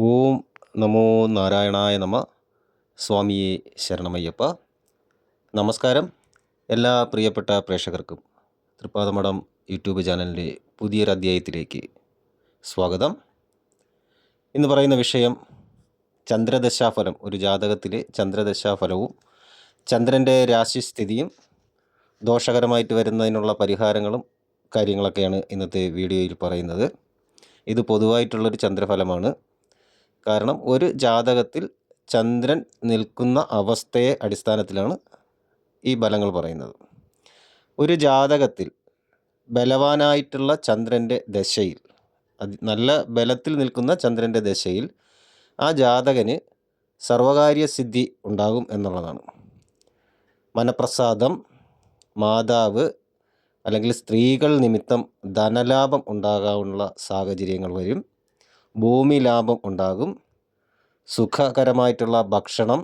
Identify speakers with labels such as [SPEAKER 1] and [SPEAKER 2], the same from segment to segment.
[SPEAKER 1] ഓം നമോ നാരായണായ നമ. സ്വാമിയെ ശരണമയ്യപ്പ. നമസ്കാരം എല്ലാ പ്രിയപ്പെട്ട പ്രേക്ഷകർക്കും. തൃപ്പാദമഠം യൂട്യൂബ് ചാനലിന്റെ പുതിയൊരു അധ്യായത്തിലേക്ക് സ്വാഗതം. ഇന്ന് പറയുന്ന വിഷയം ചന്ദ്രദശാഫലം. ഒരു ജാതകത്തിലെ ചന്ദ്രദശാഫലവും ചന്ദ്രന്റെ രാശിസ്ഥിതിയും ദോഷകരമായിട്ട് വരുന്നതിനുള്ള പരിഹാരങ്ങളും കാര്യങ്ങളൊക്കെയാണ് ഇന്നത്തെ വീഡിയോയിൽ പറയുന്നത്. ഇത് പൊതുവായിട്ടുള്ളൊരു ചന്ദ്രഫലമാണ്. കാരണം ഒരു ജാതകത്തിൽ ചന്ദ്രൻ നിൽക്കുന്ന അവസ്ഥയെ അടിസ്ഥാനത്തിലാണ് ഈ ബലങ്ങൾ പറയുന്നത്. ഒരു ജാതകത്തിൽ ബലവാനായിട്ടുള്ള ചന്ദ്രന്റെ ദശയിൽ നല്ല ബലത്തിൽ നിൽക്കുന്ന ചന്ദ്രന്റെ ദശയിൽ ആ ജാതകന് സർവകാര്യ സിദ്ധി ഉണ്ടാകും എന്നുള്ളതാണ്. മനപ്രസാദം മാതാവ് അല്ലെങ്കിൽ സ്ത്രീകൾ നിമിത്തം ധനലാഭം ഉണ്ടാകാനുള്ള സാഹചര്യങ്ങൾ വരും. ഭൂമി ലാഭം ഉണ്ടാകും. സുഖകരമായിട്ടുള്ള ഭക്ഷണം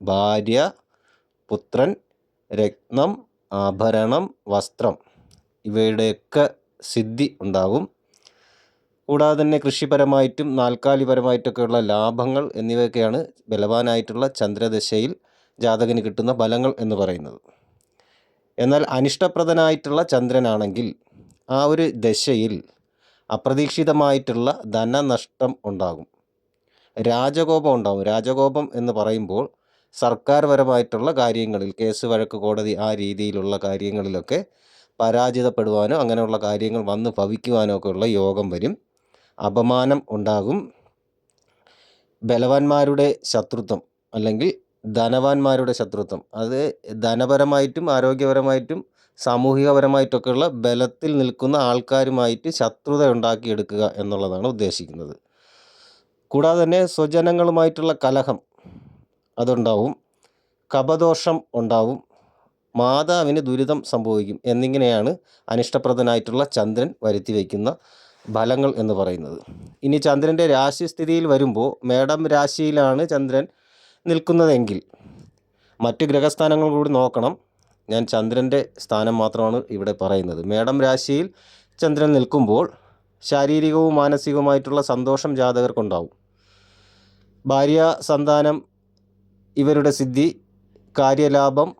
[SPEAKER 1] ഭാര്യ പുത്രൻ രത്നം ആഭരണം വസ്ത്രം ഇവയുടെയൊക്കെ സിദ്ധി ഉണ്ടാകും. കൂടാതെ തന്നെ കൃഷിപരമായിട്ടും നാൽക്കാലിപരമായിട്ടൊക്കെയുള്ള ലാഭങ്ങൾ എന്നിവയൊക്കെയാണ് ബലവാനായിട്ടുള്ള ചന്ദ്രദശയിൽ ജാതകന് കിട്ടുന്ന ഫലങ്ങൾ എന്ന് പറയുന്നത്. എന്നാൽ അനിഷ്ടപ്രദനായിട്ടുള്ള ചന്ദ്രനാണെങ്കിൽ ആ ഒരു ദശയിൽ അപ്രതീക്ഷിതമായിട്ടുള്ള ധനനഷ്ടം ഉണ്ടാകും. രാജകോപം ഉണ്ടാകും. രാജകോപം എന്ന് പറയുമ്പോൾ സർക്കാർപരമായിട്ടുള്ള കാര്യങ്ങളിൽ കേസ് വഴക്ക് കോടതി ആ രീതിയിലുള്ള കാര്യങ്ങളിലൊക്കെ പരാജിതപ്പെടുവാനോ അങ്ങനെയുള്ള കാര്യങ്ങൾ വന്ന് ഭവിക്കുവാനോ ഒക്കെ ഉള്ള യോഗം വരും. അപമാനം ഉണ്ടാകും. ബലവാന്മാരുടെ ശത്രുത്വം അല്ലെങ്കിൽ ധനവാന്മാരുടെ ശത്രുത്വം. അത് ധനപരമായിട്ടും ആരോഗ്യപരമായിട്ടും സാമൂഹികപരമായിട്ടൊക്കെയുള്ള ബലത്തിൽ നിൽക്കുന്ന ആൾക്കാരുമായിട്ട് ശത്രുത ഉണ്ടാക്കിയെടുക്കുക എന്നുള്ളതാണ് ഉദ്ദേശിക്കുന്നത്. കൂടാതെ തന്നെ സ്വജനങ്ങളുമായിട്ടുള്ള കലഹം അതുണ്ടാവും. കപദോഷം ഉണ്ടാവും. മാതാവിന് ദുരിതം സംഭവിക്കും എന്നിങ്ങനെയാണ് അനിഷ്ടപ്രദനായിട്ടുള്ള ചന്ദ്രൻ വരുത്തി വയ്ക്കുന്ന ഫലങ്ങൾ എന്ന് പറയുന്നത്. ഇനി ചന്ദ്രന്റെ രാശിസ്ഥിതിയിൽ വരുമ്പോൾ മേടം രാശിയിലാണ് ചന്ദ്രൻ നിൽക്കുന്നതെങ്കിൽ മറ്റ് ഗ്രഹസ്ഥാനങ്ങൾ കൂടി നോക്കണം. ഞാൻ ചന്ദ്രന്റെ സ്ഥാനം മാത്രമാണ് ഇവിടെ പറയുന്നത്. മേടം രാശിയിൽ ചന്ദ്രൻ നിൽക്കുമ്പോൾ ശാരീരികവും മാനസികവുമായിട്ടുള്ള സന്തോഷം ജാതകർക്കുണ്ടാവും. ഭാര്യ സന്താനം ഇവരുടെ സിദ്ധി കാര്യലാഭം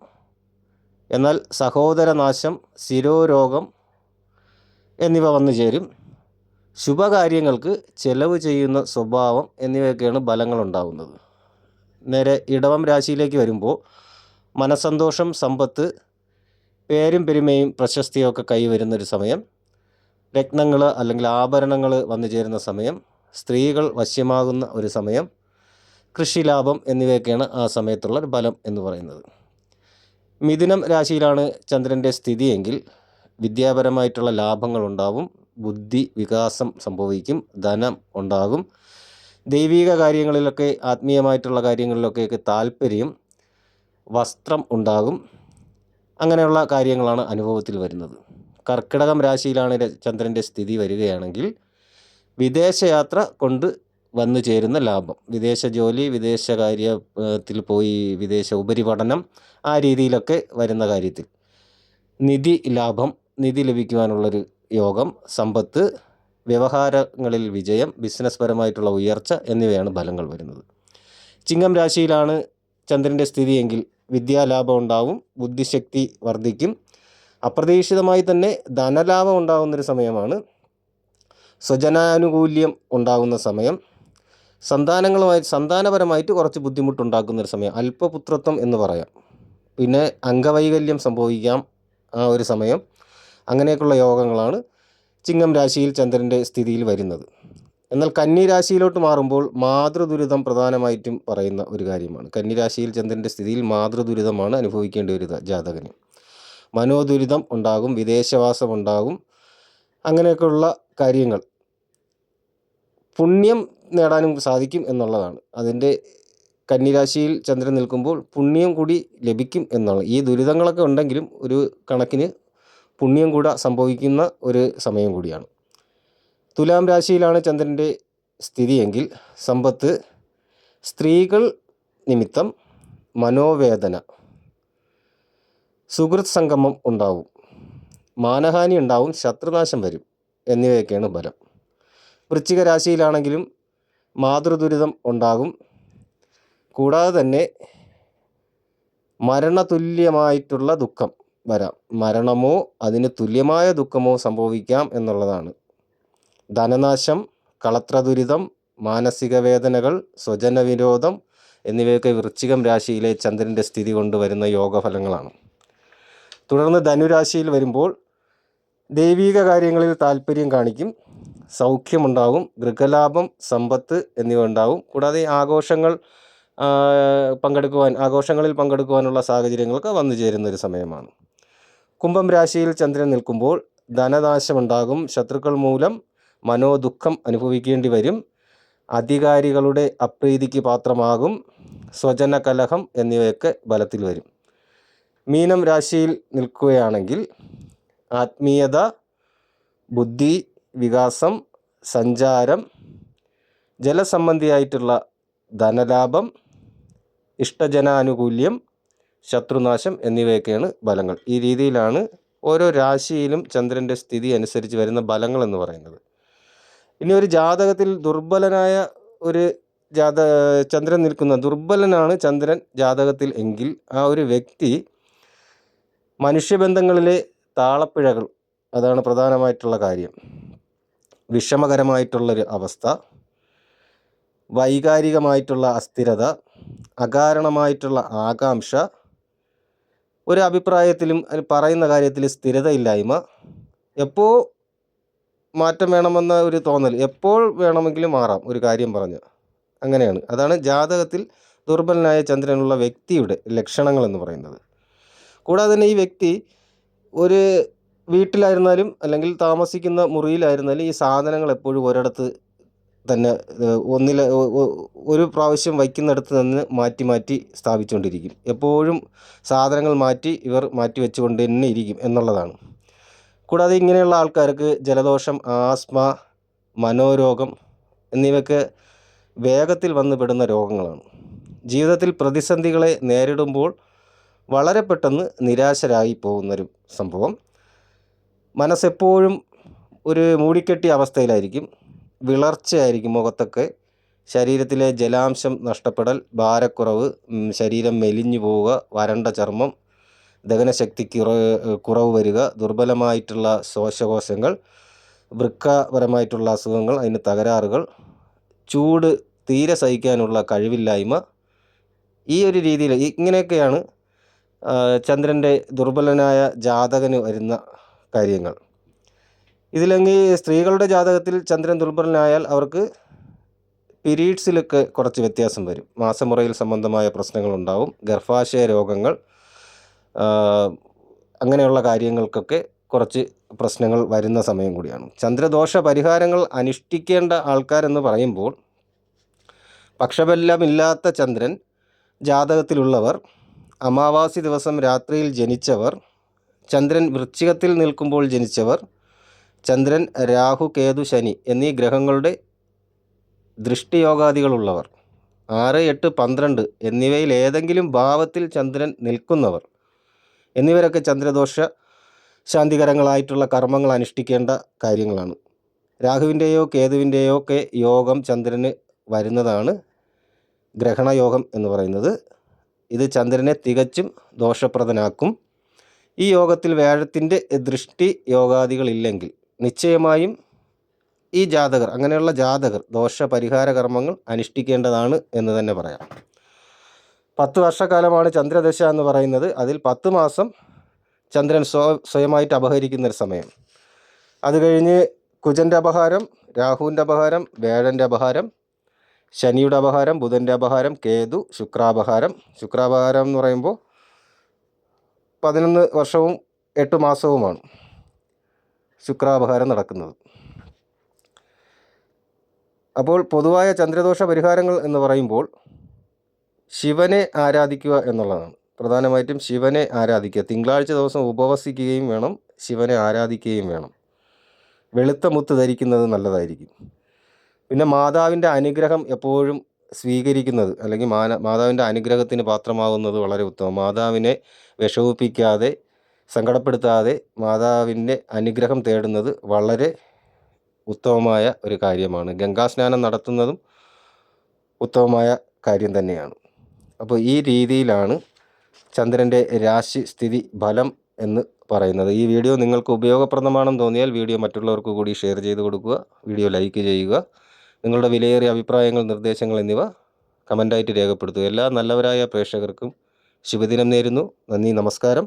[SPEAKER 1] എന്നാൽ സഹോദരനാശം ശിരോരോഗം എന്നിവ വന്നു ചേരും. ശുഭകാര്യങ്ങൾക്ക് ചെലവ് ചെയ്യുന്ന സ്വഭാവം എന്നിവയൊക്കെയാണ് ബലങ്ങളുണ്ടാകുന്നത് നേരെ ഇടവം രാശിയിലേക്ക് വരുമ്പോൾ മനസന്തോഷം സമ്പത്ത് പേരും പെരുമയും പ്രശസ്തിയൊക്കെ കൈവരുന്നൊരു സമയം. രത്നങ്ങൾ അല്ലെങ്കിൽ ആഭരണങ്ങൾ വന്നു ചേരുന്ന സമയം. സ്ത്രീകൾ വശ്യമാകുന്ന ഒരു സമയം. കൃഷി കൃഷിലാഭം എന്നിവയൊക്കെയാണ് ആ സമയത്തുള്ള ഒരു ഫലം എന്ന് പറയുന്നത്. മിഥുനം രാശിയിലാണ് ചന്ദ്രന്റെ സ്ഥിതിയെങ്കിൽ വിദ്യാപരമായിട്ടുള്ള ലാഭങ്ങൾ ഉണ്ടാവും. ബുദ്ധി വികാസം സംഭവിക്കും. ധനം ഉണ്ടാകും. ദൈവിക കാര്യങ്ങളിലൊക്കെ ആത്മീയമായിട്ടുള്ള കാര്യങ്ങളിലൊക്കെയൊക്കെ താല്പര്യം. വസ്ത്രം ഉണ്ടാകും. അങ്ങനെയുള്ള കാര്യങ്ങളാണ് അനുഭവത്തിൽ വരുന്നത്. കർക്കിടകം രാശിയിലാണ് ചന്ദ്രന്റെ സ്ഥിതി വരികയാണെങ്കിൽ വിദേശയാത്ര കൊണ്ട് വന്നു ചേരുന്ന ലാഭം. വിദേശ ജോലി വിദേശ കാര്യത്തിൽ പോയി വിദേശ ഉപരിപഠനം ആ രീതിയിലൊക്കെ വരുന്ന കാര്യത്തിൽ. നിധി ലാഭം നിധി ലഭിക്കുവാനുള്ളൊരു യോഗം സമ്പത്ത് വ്യവഹാരങ്ങളിൽ വിജയം ബിസിനസ് പരമായിട്ടുള്ള ഉയർച്ച എന്നിവയാണ് ഫലങ്ങൾ വരുന്നത്. ചിങ്ങം രാശിയിലാണ് ചന്ദ്രന്റെ സ്ഥിതിയെങ്കിൽ വിദ്യാലാഭം ഉണ്ടാവും ബുദ്ധിശക്തി വർദ്ധിക്കും. അപ്രതീക്ഷിതമായി തന്നെ ധനലാഭം ഉണ്ടാകുന്നൊരു സമയമാണ്. സ്വജനാനുകൂല്യം ഉണ്ടാകുന്ന സമയം. സന്താനങ്ങളുമായി സന്താനപരമായിട്ട് കുറച്ച് ബുദ്ധിമുട്ടുണ്ടാക്കുന്ന ഒരു സമയം. അല്പപുത്രത്വം എന്ന് പറയാം. പിന്നെ അംഗവൈകല്യം സംഭവിക്കാം ആ ഒരു സമയം. അങ്ങനെയൊക്കെയുള്ള യോഗങ്ങളാണ് ചിങ്ങം രാശിയിൽ ചന്ദ്രന്റെ സ്ഥിതിയിൽ വരുന്നത്. എന്നാൽ കന്നിരാശിയിലോട്ട് മാറുമ്പോൾ മാതൃദുരിതം പ്രധാനമായിട്ടും പറയുന്ന ഒരു കാര്യമാണ്. കന്നിരാശിയിൽ ചന്ദ്രന്റെ സ്ഥിതിയിൽ മാതൃദുരിതമാണ് അനുഭവിക്കേണ്ടി വരിക ജാതകന്. മനോദുരിതം ഉണ്ടാകും വിദേശവാസം ഉണ്ടാകും അങ്ങനെയൊക്കെയുള്ള കാര്യങ്ങൾ പുണ്യം നേടാനും സാധിക്കും എന്നുള്ളതാണ്. അതിന്റെ കന്നിരാശിയിൽ ചന്ദ്രൻ നിൽക്കുമ്പോൾ പുണ്യം കൂടി ലഭിക്കും എന്നുള്ള ഈ ദുരിതങ്ങളൊക്കെ ഉണ്ടെങ്കിലും ഒരു കണക്കിന് പുണ്യം കൂടെ സംഭവിക്കുന്ന ഒരു സമയം കൂടിയാണ്. തുലാം രാശിയിലാണ് ചന്ദ്രന്റെ സ്ഥിതിയെങ്കിൽ സമ്പത്ത് സ്ത്രീകൾ നിമിത്തം മനോവേദന സുഹൃത് സംഗമം ഉണ്ടാവും മാനഹാനി ഉണ്ടാവും ശത്രുനാശം വരും എന്നിവയൊക്കെയാണ് ഫലം. വൃശ്ചിക രാശിയിലാണെങ്കിലും മാതൃദുരിതം ഉണ്ടാകും. കൂടാതെ തന്നെ മരണതുല്യമായിട്ടുള്ള ദുഃഖം വരാം. മരണമോ അതിന് തുല്യമായ ദുഃഖമോ സംഭവിക്കാം എന്നുള്ളതാണ്. ധനനാശം കളത്രദുരിതം മാനസിക വേദനകൾ സ്വജനവിരോധം എന്നിവയൊക്കെ വൃശ്ചികം രാശിയിലെ ചന്ദ്രന്റെ സ്ഥിതി കൊണ്ട് വരുന്ന യോഗഫലങ്ങളാണ്. തുടർന്ന് ധനുരാശിയിൽ വരുമ്പോൾ ദൈവീക കാര്യങ്ങളിൽ താല്പര്യം കാണിക്കും സൗഖ്യമുണ്ടാവും ഗൃഹലാഭം സമ്പത്ത് എന്നിവ ഉണ്ടാവും. കൂടാതെ ആഘോഷങ്ങൾ പങ്കെടുക്കുവാൻ ആഘോഷങ്ങളിൽ പങ്കെടുക്കുവാനുള്ള സാഹചര്യങ്ങളൊക്കെ വന്നു ചേരുന്ന ഒരു സമയമാണ്. കുംഭം രാശിയിൽ ചന്ദ്രൻ നിൽക്കുമ്പോൾ ധനനാശമുണ്ടാകും ശത്രുക്കൾ മൂലം മനോദുഃഖം അനുഭവിക്കേണ്ടി വരും. അധികാരികളുടെ അപ്രീതിക്ക് പാത്രമാകും. സ്വജന കലഹം എന്നിവയൊക്കെ ബലത്തിൽ വരും. മീനം രാശിയിൽ നിൽക്കുകയാണെങ്കിൽ ആത്മീയത ബുദ്ധി വികാസം സഞ്ചാരം ജലസംബന്ധിയായിട്ടുള്ള ധനലാഭം ഇഷ്ടജനാനുകൂല്യം ശത്രുനാശം എന്നിവയൊക്കെയാണ് ബലങ്ങൾ. ഈ രീതിയിലാണ് ഓരോ രാശിയിലും ചന്ദ്രന്റെ സ്ഥിതി അനുസരിച്ച് വരുന്ന ബലങ്ങൾ എന്ന് പറയുന്നത്. ഇനി ഒരു ജാതകത്തിൽ ദുർബലനായ ഒരു ജാത ചന്ദ്രൻ നിൽക്കുന്ന ദുർബലനാണ് ചന്ദ്രൻ ജാതകത്തിൽ എങ്കിൽ ആ ഒരു വ്യക്തി മനുഷ്യബന്ധങ്ങളിലെ താളപ്പിഴകൾ അതാണ് പ്രധാനമായിട്ടുള്ള കാര്യം. വിഷമകരമായിട്ടുള്ളൊരു അവസ്ഥ വൈകാരികമായിട്ടുള്ള അസ്ഥിരത അകാരണമായിട്ടുള്ള ആകാംക്ഷ ഒരു അഭിപ്രായത്തിലും പറയുന്ന കാര്യത്തിൽ സ്ഥിരതയില്ലായ്മ എപ്പോൾ മാറ്റം വേണമെന്ന ഒരു തോന്നൽ എപ്പോൾ വേണമെങ്കിലും മാറാം ഒരു കാര്യം പറഞ്ഞ്. അങ്ങനെയാണ്. അതാണ് ജാതകത്തിൽ ദുർബലനായ ചന്ദ്രനുള്ള വ്യക്തിയുടെ ലക്ഷണങ്ങൾ എന്ന് പറയുന്നത്. കൂടാതെ തന്നെ ഈ വ്യക്തി ഒരു വീട്ടിലായിരുന്നാലും അല്ലെങ്കിൽ താമസിക്കുന്ന മുറിയിലായിരുന്നാലും ഈ സാധനങ്ങൾ എപ്പോഴും ഒരിടത്ത് തന്നെ ഒന്നില ഒരു പ്രാവശ്യം വയ്ക്കുന്നിടത്ത് നിന്ന് മാറ്റി മാറ്റി സ്ഥാപിച്ചുകൊണ്ടിരിക്കും. എപ്പോഴും സാധനങ്ങൾ മാറ്റി ഇവർ മാറ്റി വെച്ചുകൊണ്ട് തന്നെ ഇരിക്കും എന്നുള്ളതാണ്. കൂടാതെ ഇങ്ങനെയുള്ള ആൾക്കാർക്ക് ജലദോഷം ആസ്മ മനോരോഗം എന്നിവയ്ക്ക് വേഗത്തിൽ വന്നു പെടുന്ന രോഗങ്ങളാണ്. ജീവിതത്തിൽ പ്രതിസന്ധികളെ നേരിടുമ്പോൾ വളരെ പെട്ടെന്ന് നിരാശരായി പോകുന്നൊരു സംഭവം. മനസ്സെപ്പോഴും ഒരു മൂടിക്കെട്ടിയ അവസ്ഥയിലായിരിക്കും. വിളർച്ചയായിരിക്കും മുഖത്തൊക്കെ. ശരീരത്തിലെ ജലാംശം നഷ്ടപ്പെടൽ ഭാരക്കുറവ് ശരീരം മെലിഞ്ഞു പോവുക വരണ്ട ചർമ്മം ദഹനശക്തിക്ക് കുറവ് വരിക ദുർബലമായിട്ടുള്ള ശ്വാസകോശങ്ങൾ വൃക്കപരമായിട്ടുള്ള അസുഖങ്ങൾ അതിന് തകരാറുകൾ ചൂട് തീരെ സഹിക്കാനുള്ള കഴിവില്ലായ്മ ഈ ഒരു രീതിയിൽ ഇങ്ങനെയൊക്കെയാണ് ചന്ദ്രന്റെ ദുർബലനായ ജാതകന് വരുന്ന കാര്യങ്ങൾ. ഇതിലെങ്കിൽ സ്ത്രീകളുടെ ജാതകത്തിൽ ചന്ദ്രൻ ദുർബലനായാൽ അവർക്ക് പീരീഡ്സിലൊക്കെ കുറച്ച് വ്യത്യാസം വരും. മാസമുറയിൽ സംബന്ധമായ പ്രശ്നങ്ങളുണ്ടാവും ഗർഭാശയ രോഗങ്ങൾ അങ്ങനെയുള്ള കാര്യങ്ങൾക്കൊക്കെ കുറച്ച് പ്രശ്നങ്ങൾ വരുന്ന സമയം കൂടിയാണ്. ചന്ദ്രദോഷ പരിഹാരങ്ങൾ അനുഷ്ഠിക്കേണ്ട ആൾക്കാരെന്ന് പറയുമ്പോൾ പക്ഷബലമില്ലാത്ത ചന്ദ്രൻ ജാതകത്തിലുള്ളവർ അമാവാസി ദിവസം രാത്രിയിൽ ജനിച്ചവർ ചന്ദ്രൻ വൃശ്ചികത്തിൽ നിൽക്കുമ്പോൾ ജനിച്ചവർ ചന്ദ്രൻ രാഹു കേതു ശനി എന്നീ ഗ്രഹങ്ങളുടെ ദൃഷ്ടിയോഗാദികളുള്ളവർ ആറ് എട്ട് പന്ത്രണ്ട് എന്നിവയിൽ ഏതെങ്കിലും ഭാവത്തിൽ ചന്ദ്രൻ നിൽക്കുന്നവർ എന്നിവരൊക്കെ ചന്ദ്രദോഷ ശാന്തികരങ്ങളായിട്ടുള്ള കർമ്മങ്ങൾ അനുഷ്ഠിക്കേണ്ട കാര്യങ്ങളാണ്. രാഹുവിന്റെയോ കേതുവിന്റെയോ ഒക്കെ യോഗം ചന്ദ്രന് വരുന്നതാണ് ഗ്രഹണയോഗം എന്ന് പറയുന്നത്. ഇത് ചന്ദ്രനെ തികച്ചും ദോഷപ്രദനാക്കും. ഈ യോഗത്തിൽ വ്യാഴത്തിന്റെ ദൃഷ്ടി യോഗാദികളില്ലെങ്കിൽ നിശ്ചയമായും ഈ ജാതകർ അങ്ങനെയുള്ള ജാതകർ ദോഷ പരിഹാര കർമ്മങ്ങൾ അനുഷ്ഠിക്കേണ്ടതാണ് എന്ന് തന്നെ പറയാം. പത്ത് വർഷക്കാലമാണ് ചന്ദ്രദശ എന്ന് പറയുന്നത്. അതിൽ പത്ത് മാസം ചന്ദ്രൻ സ്വ സ്വയമായിട്ട് അപഹരിക്കുന്ന ഒരു സമയം. അത് കഴിഞ്ഞ് കുജന്റെ അപഹാരം രാഹുവിന്റെ അപഹാരം വേഴന്റെ അപഹാരം ശനിയുടെ അപഹാരം ബുധന്റെ അപഹാരം കേതു ശുക്രാപഹാരം. ശുക്രാപഹാരം എന്ന് പറയുമ്പോൾ പതിനൊന്ന് വർഷവും എട്ട് മാസവുമാണ് ശുക്രാപഹാരം നടക്കുന്നത്. അപ്പോൾ പൊതുവായ ചന്ദ്രദോഷ പരിഹാരങ്ങൾ എന്ന് പറയുമ്പോൾ ശിവനെ ആരാധിക്കുക എന്നുള്ളതാണ്. പ്രധാനമായിട്ടും ശിവനെ ആരാധിക്കുക. തിങ്കളാഴ്ച ദിവസം ഉപവസിക്കുകയും വേണം ശിവനെ ആരാധിക്കുകയും വേണം. വെളുത്ത മുത്ത് ധരിക്കുന്നത് നല്ലതായിരിക്കും. പിന്നെ മാതാവിന്റെ അനുഗ്രഹം എപ്പോഴും സ്വീകരിക്കുന്നത് അല്ലെങ്കിൽ മാന മാതാവിന്റെ അനുഗ്രഹത്തിന് പാത്രമാകുന്നത് വളരെ ഉത്തമം. മാതാവിനെ വിഷമിപ്പിക്കാതെ സങ്കടപ്പെടുത്താതെ മാതാവിന്റെ അനുഗ്രഹം തേടുന്നത് വളരെ ഉത്തമമായ ഒരു കാര്യമാണ്. ഗംഗാസ്നാനം നടത്തുന്നതും ഉത്തമമായ കാര്യം തന്നെയാണ്. അപ്പോൾ ഈ രീതിയിലാണ് ചന്ദ്രന്റെ രാശി സ്ഥിതി ഫലം എന്ന് പറയുന്നത്. ഈ വീഡിയോ നിങ്ങൾക്ക് ഉപയോഗപ്രദമാണെന്ന് തോന്നിയാൽ വീഡിയോ മറ്റുള്ളവർക്ക് കൂടി ഷെയർ ചെയ്ത് കൊടുക്കുക വീഡിയോ ലൈക്ക് ചെയ്യുക നിങ്ങളുടെ വിലയേറിയ അഭിപ്രായങ്ങൾ നിർദ്ദേശങ്ങൾ എന്നിവ കമന്റായിട്ട് രേഖപ്പെടുത്തുക. എല്ലാ നല്ലവരായ പ്രേക്ഷകർക്കും ശുഭദിനം നേരുന്നു. നന്ദി നമസ്കാരം.